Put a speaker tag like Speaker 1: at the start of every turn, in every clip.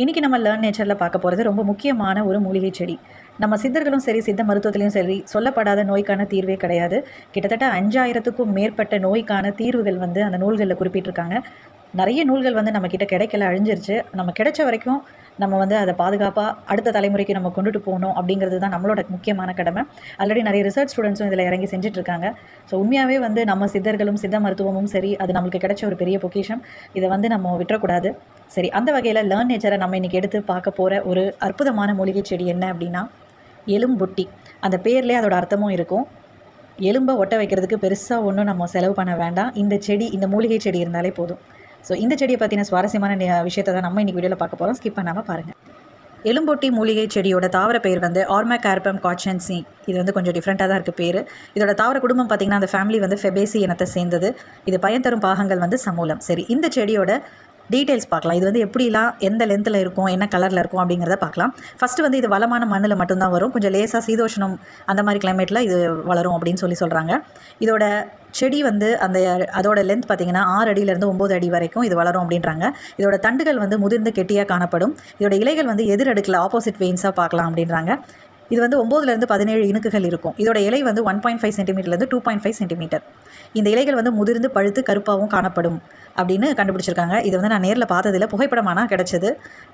Speaker 1: இன்றைக்கி நம்ம லேர்ன் நேச்சரில் பார்க்க போகிறது ரொம்ப முக்கியமான ஒரு மூலிகை செடி. நம்ம சித்தர்களும் சரி சித்த மருத்துவத்திலையும் சரி சொல்லப்படாத நோய்க்கான தீர்வே கிடையாது. கிட்டத்தட்ட அஞ்சாயிரத்துக்கும் மேற்பட்ட நோய்க்கான தீர்வுகள் வந்து அந்த நூல்களில் குறிப்பிட்டிருக்காங்க. நிறைய நூல்கள் வந்து நம்மக்கிட்ட கிடைக்கல அழிஞ்சிருச்சு. நம்ம கிடைச்ச வரைக்கும் நம்ம வந்து அதை பாதுகாப்பாக அடுத்த தலைமுறைக்கு நம்ம கொண்டுட்டு போகணும் அப்படிங்கிறது தான் நம்மளோட முக்கியமான கடமை. ஆல்ரெடி நிறைய ரிசர்ச் ஸ்டூடெண்ட்ஸும் இதில் இறங்கி செஞ்சிட்ருக்காங்க. ஸோ உண்மையாகவே வந்து நம்ம சித்தர்களும் சித்த மருத்துவமும் சரி அது நம்மளுக்கு கிடைச்ச ஒரு பெரிய பொக்கிஷம். இதை வந்து நம்ம விட்டுறக்கூடாது. சரி அந்த வகையில் லேர்ன் நேச்சரை நம்ம இன்றைக்கி எடுத்து பார்க்க போகிற ஒரு அற்புதமான மூலிகை செடி என்ன அப்படின்னா எலும்பொட்டி. அந்த பேர்லேயே அதோட அர்த்தமும் இருக்கும். எலும்பை ஒட்ட வைக்கிறதுக்கு பெருசாக ஒன்றும் நம்ம செலவு பண்ண வேண்டாம். இந்த செடி இந்த மூலிகை செடி இருந்தாலே போதும். ஸோ இந்த செடியை பற்றின சுவாரஸ்யமான விஷயத்தை தான் நம்ம இன்றைக்கி வீடியோவில் பார்க்க போகிறோம் ஸ்கிப் பண்ணாமல் பாருங்கள் எலும்பொட்டி மூலிகை செடியோட தாவர பெயர் வந்து ஆர்மேகார்பம் காட்சன்சி இது வந்து கொஞ்சம் டிஃப்ரெண்ட்டாக தான் இருக்குது பேர். இதோட தாவர குடும்பம் பார்த்திங்கன்னா அந்த ஃபேமிலி வந்து ஃபெபேசி இனத்தை சேர்ந்தது. இது பயன் தரும் பாகங்கள் வந்து சமூலம் சரி இந்த செடியோட டீட்டெயில்ஸ் பார்க்கலாம். இது வந்து எப்படிலாம் எந்த லென்த்தில் இருக்கும் என்ன கலரில் இருக்கும் அப்படிங்கிறத பார்க்கலாம். ஃபஸ்ட்டு வந்து இது வளமான மண்ணில் மட்டும்தான் வரும். கொஞ்சம் லேசாக சீதோஷணம் அந்த மாதிரி கிளைமேட்டில் இது வளரும் அப்படின்னு சொல்லி சொல்கிறாங்க இதோட செடி வந்து அந்த அதோட லென்த் பார்த்தீங்கன்னா ஆறு அடியிலேருந்து ஒம்பது அடி வரைக்கும் இது வளரும் அப்படின்றாங்க. இதோட தண்டுகள் வந்து முதிர்ந்து கெட்டியாக காணப்படும். இதோட இலைகள் வந்து எதிர் அடுக்கில் ஆப்போசிட் வெயின்ஸாக பார்க்கலாம் அப்படின்றாங்க. இது வந்து ஒம்போதுலேருந்து பதினேழு இணுக்குகள் இருக்கும். இதோட இலை வந்து ஒன் பாயிண்ட் ஃபைவ் சென்டிமீட்டர்லேருந்து டூ பாயிண்ட் ஃபைவ் சென்டிமீட்டர். இந்த இலைகள் வந்து முதிர்ந்து பழுத்து கருப்பாகவும் காணப்படும் அப்படின்னு கண்டுபிடிச்சிருக்காங்க. இது வந்து நான் நேரில் பார்த்ததில் புகைப்படமானா கிடச்சிது.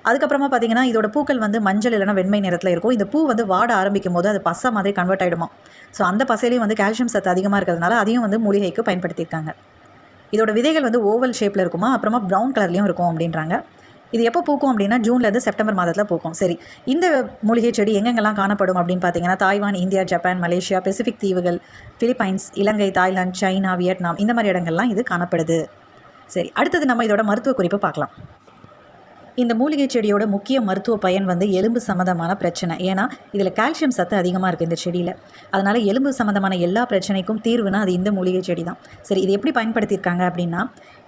Speaker 1: அதுக்கப்புறமா பார்த்தீங்கன்னா இதோட பூக்கள் வந்து மஞ்சள் இல்லைனா வெண்மை நிறத்தில் இருக்கும். இந்த பூ வந்து வாட ஆரம்பிக்கும் போது அது பசை மாதிரி கன்வெர்ட் ஆகிடுமா ஸோ அந்த பசையிலையும் வந்து கால்சியம் சத்து அதிகமாக இருக்கிறதுனால அதையும் வந்து மூலிகைக்கு பயன்படுத்தியிருக்காங்க. இதோட விதைகள் வந்து ஓவல் ஷேப்பில் இருக்குமா? அப்புறமா ப்ரௌன் கலர்லேயும் இருக்கும் அப்படின்றாங்க. இது எப்போ பூக்கும் அப்படின்னா ஜூன்லேருந்து செப்டம்பர் மாதத்தில் பூக்கும். சரி இந்த மூலிகை செடி எங்கெங்கெல்லாம் காணப்படும் அப்படின்னு பார்த்தீங்கன்னா Taiwan India Japan Malaysia Pacific தீவுகள் Philippines Ilangai Thailand China Vietnam இந்த மாதிரி இடங்கள்லாம் இது காணப்படுது. சரி அடுத்தது நம்ம இதோட மருத்துவ குறிப்பு பார்க்கலாம். இந்த மூலிகை செடியோட முக்கிய மருத்துவ பயன் வந்து எலும்பு சம்மந்தமான பிரச்சனை. ஏன்னா இதில் கால்சியம் சத்து அதிகமாக இருக்குது இந்த செடியில். அதனால் எலும்பு சம்மந்தமான எல்லா பிரச்சனைக்கும் தீர்வுனா அது இந்த மூலிகை செடி தான் சரி இது எப்படி பயன்படுத்தியிருக்காங்க அப்படின்னா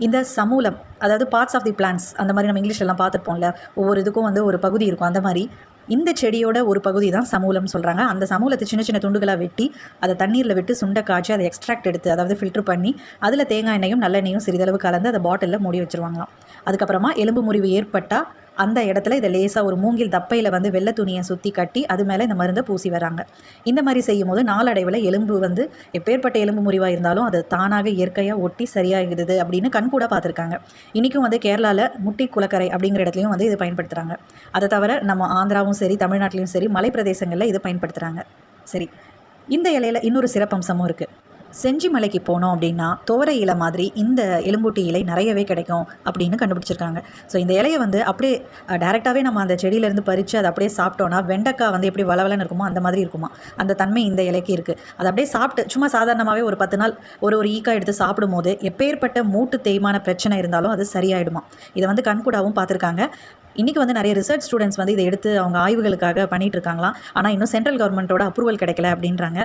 Speaker 1: இந்த சமூலம் அதாவது பார்ட்ஸ் ஆஃப் தி பிளான்ஸ் அந்த மாதிரி நம்ம இங்கிலீஷ்லாம் பார்த்துருப்போம்ல ஒவ்வொரு இதுக்கும் வந்து ஒரு பகுதி இருக்கும். அந்த மாதிரி இந்த செடியோட ஒரு பகுதி தான் சமூலம் சொல்கிறாங்க அந்த சமூலத்தை சின்ன சின்ன துண்டுகளாக வெட்டி அதை தண்ணீரில் விட்டு சுண்ட காய்ச்சி அதை எக்ஸ்ட்ராக்ட் எடுத்து அதாவது ஃபில்டர் பண்ணி அதில் தேங்காய் எண்ணெயும் நல்லெண்ணெயும் சிறிதளவு கலந்து அதை பாட்டிலில் மூடி வச்சுருவாங்களாம். அதுக்கப்புறமா எலும்பு முறிவு ஏற்பட்டால் அந்த இடத்துல இதை லேசாக ஒரு மூங்கில் தப்பையில் வந்து வெள்ளை துணியை சுற்றி கட்டி அது மேலே இந்த மருந்தை பூசி வராங்க இந்த மாதிரி செய்யும்போது நாளடைவில் எலும்பு வந்து எப்பேற்பட்ட எலும்பு முறிவாக இருந்தாலும் அது தானாக இயற்கையாக ஒட்டி சரியாகிடுது அப்படின்னு கண்கூட பார்த்துருக்காங்க. இன்றைக்கும் வந்து கேரளாவில் முட்டி குளக்கரை அப்படிங்கிற இடத்துலையும் வந்து இது பயன்படுத்துகிறாங்க அதை தவிர நம்ம ஆந்திராவும் சரி தமிழ்நாட்டிலையும் சரி மலை பிரதேசங்களில் இது பயன்படுத்துகிறாங்க சரி இந்த இலையில் இன்னொரு சிறப்பம்சமும் இருக்குது செஞ்சி மலைக்கு போனோம் அப்படின்னா துவரை இலை மாதிரி இந்த எலும்பூட்டி இலை நிறையவே கிடைக்கும் அப்படின்னு கண்டுபிடிச்சிருக்காங்க. ஸோ இந்த இலையை வந்து அப்படியே டேரெக்டாகவே நம்ம அந்த செடியிலேருந்து பறித்து அதை அப்படியே சாப்பிட்டோன்னா வெண்டைக்காய் வந்து எப்படி வளவலன்னு இருக்குமோ அந்த மாதிரி இருக்குமா? அந்த தன்மை இந்த இலைக்கு இருக்குது அதை அப்படியே சாப்பிட்டு சும்மா சாதாரணமாகவே ஒரு பத்து நாள் ஒரு ஒரு ஈக்கா எடுத்து சாப்பிடும் போது எப்பேற்பட்ட மூட்டு தேய்மான பிரச்சனை இருந்தாலும் அது சரியாயிடுமா? இதை வந்து கண்கூடாவும் பார்த்துருக்காங்க. இன்றைக்கி வந்து நிறைய ரிசர்ச் ஸ்டூடெண்ட்ஸ் வந்து இதை எடுத்து அவங்க ஆய்வுகளுக்காக பண்ணிகிட்டு இருக்காங்களாம். ஆனால் இன்னும் சென்ட்ரல் கவர்மெண்ட்டோட அப்ரூவல் கிடைக்கல அப்படின்றாங்க.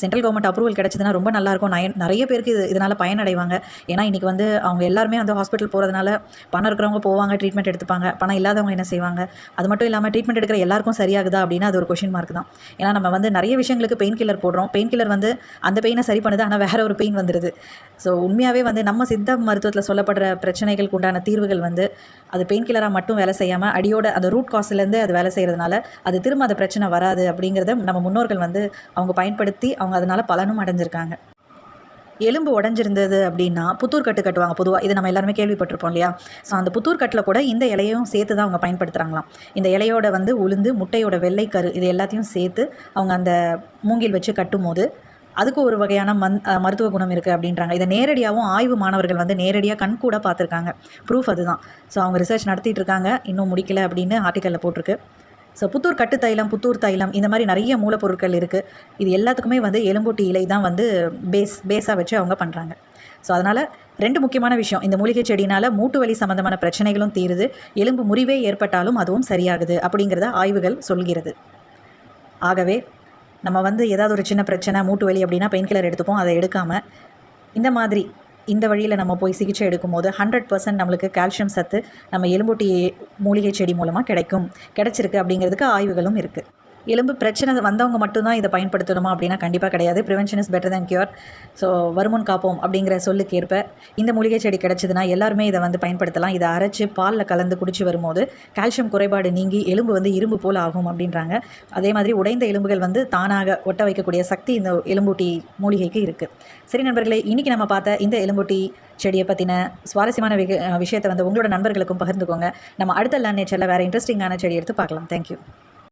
Speaker 1: சென்ட்ரல் கவர்மெண்ட் அப்ரூவல் கிடச்சதுன்னா ரொம்ப நல்லாயிருக்கும். நய நிறைய பேருக்கு இது இதனால் பயனடைவாங்க. ஏன்னா இன்றைக்கி வந்து அவங்க எல்லாருமே வந்து ஹாஸ்பிட்டல் போகிறதுனால பணம் இருக்கிறவங்க போவாங்க ட்ரீட்மெண்ட் எடுத்துப்பாங்க. பணம் இல்லாதவங்க என்ன செய்வாங்க? அது மட்டும் இல்லாமல் ட்ரீட்மெண்ட் எடுக்கிற எல்லாருக்கும் சரியாகுதா அப்படின்னா அது ஒரு கொஷின் மார்க் தான். ஏன்னா நம்ம வந்து நிறைய விஷயங்களுக்கு பெயின் கில்லர் போடுறோம். பெயின் கில்லர் வந்து அந்த பெயினை சரி பண்ணுது ஆனால் வேற ஒரு பெயின் வந்துடுது ஸோ உண்மையாகவே வந்து நம்ம சித்த மருத்துவத்தில் சொல்லப்படுற பிரச்சனைகளுக்கு உண்டான தீர்வுகள் வந்து அது பெயின் கில்லராக மட்டும் வேலை செய்யாமல் அடியோட அந்த ரூட் காஸ்ட்லேருந்து அது வேலை செய்கிறதுனால அது திரும்ப அந்த பிரச்சனை வராது அப்படிங்கிறத நம்ம முன்னோர்கள் வந்து அவங்க பயன்படுத்தி அவங்க அதனால் பலனும் அடைஞ்சிருக்காங்க. எலும்பு உடஞ்சிருந்தது அப்படின்னா புத்தூர் கட்டு கட்டுவாங்க. பொதுவாக இது நம்ம எல்லாருமே கேள்விப்பட்டிருப்போம் இல்லையா? ஸோ அந்த புத்தூர் கட்டில் கூட இந்த இலையையும் சேர்த்து தான் அவங்க பயன்படுத்துகிறாங்களாம் இந்த இலையோட வந்து உளுந்து முட்டையோட வெள்ளைக்கரு இது எல்லாத்தையும் சேர்த்து அவங்க அந்த மூங்கில் வச்சு கட்டும்போது அதுக்கு ஒரு வகையான மந் மருத்துவ குணம் இருக்குது அப்படின்றாங்க. இதை நேரடியாகவும் ஆய்வு மாணவர்கள் வந்து நேரடியாக கண்கூட பார்த்துருக்காங்க. ப்ரூஃப் அதுதான். ஸோ அவங்க ரிசர்ச் நடத்திட்டு இருக்காங்க. இன்னும் முடிக்கலை அப்படின்னு ஆர்டிக்கலில் போட்டிருக்கு. ஸோ புத்தூர் கட்டு தைலம் புத்தூர் தைலம் இந்த மாதிரி நிறைய மூலப்பொருட்கள் இருக்குது இது எல்லாத்துக்குமே வந்து எலும்பூட்டி இலை தான் வந்து பேஸ் பேஸாக வச்சு அவங்க பண்ணுறாங்க ஸோ அதனால் ரெண்டு முக்கியமான விஷயம். இந்த மூலிகை செடினால் மூட்டு வலி சம்மந்தமான பிரச்சனைகளும் தீருது. எலும்பு முறிவே ஏற்பட்டாலும் அதுவும் சரியாகுது அப்படிங்கிறத ஆய்வுகள் சொல்கிறது. ஆகவே நம்ம வந்து ஏதாவது ஒரு சின்ன பிரச்சனை மூட்டு வலி அப்படின்னா பெயின் கில்லர் எடுத்துப்போம். அதை எடுக்காமல் இந்த மாதிரி இந்த வழியில் நம்ம போய் சிகிச்சை எடுக்கும்போது ஹண்ட்ரட் பர்சன்ட் நம்மளுக்கு கால்சியம் சத்து நம்ம எலும்பூட்டி மூலிகை செடி மூலமாக கிடைக்கும். கிடைச்சிருக்கு அப்படிங்கிறதுக்கு ஆய்வுகளும் இருக்குது எலும்பு பிரச்சனை வந்தவங்க மட்டும்தான் இதை பயன்படுத்தணுமா அப்படின்னா கண்டிப்பாக கிடையாது. Prevention is better than cure so வருமுன் காப்போம் அப்படிங்கிற சொல்லுக்கு ஏற்ப இந்த மூலிகை செடி கிடச்சிதுன்னா எல்லாருமே இதை வந்து பயன்படுத்தலாம். இதை அரைச்சி பாலில் கலந்து குடிச்சு வரும்போது கால்சியம் குறைபாடு நீங்கி எலும்பு வந்து இரும்பு போல் ஆகும் அப்படின்றாங்க. அதே மாதிரி உடைந்த எலும்புகள் வந்து தானாக ஒட்ட வைக்கக்கூடிய சக்தி இந்த எலும்பூட்டி மூலிகைக்கு இருக்குது சரி நண்பர்களே இன்றைக்கி நம்ம பார்த்த இந்த எலும்பூட்டி செடியை பற்றின சுவாரஸ்யமான விஷயத்தை வந்து உங்களோட நண்பர்களுக்கும் பகிர்ந்துக்கோங்க. நம்ம அடுத்த லேண்ட் நேச்சரில் வேறு இன்ட்ரெஸ்டிங்கான செடி எடுத்து பார்க்கலாம். தேங்க்யூ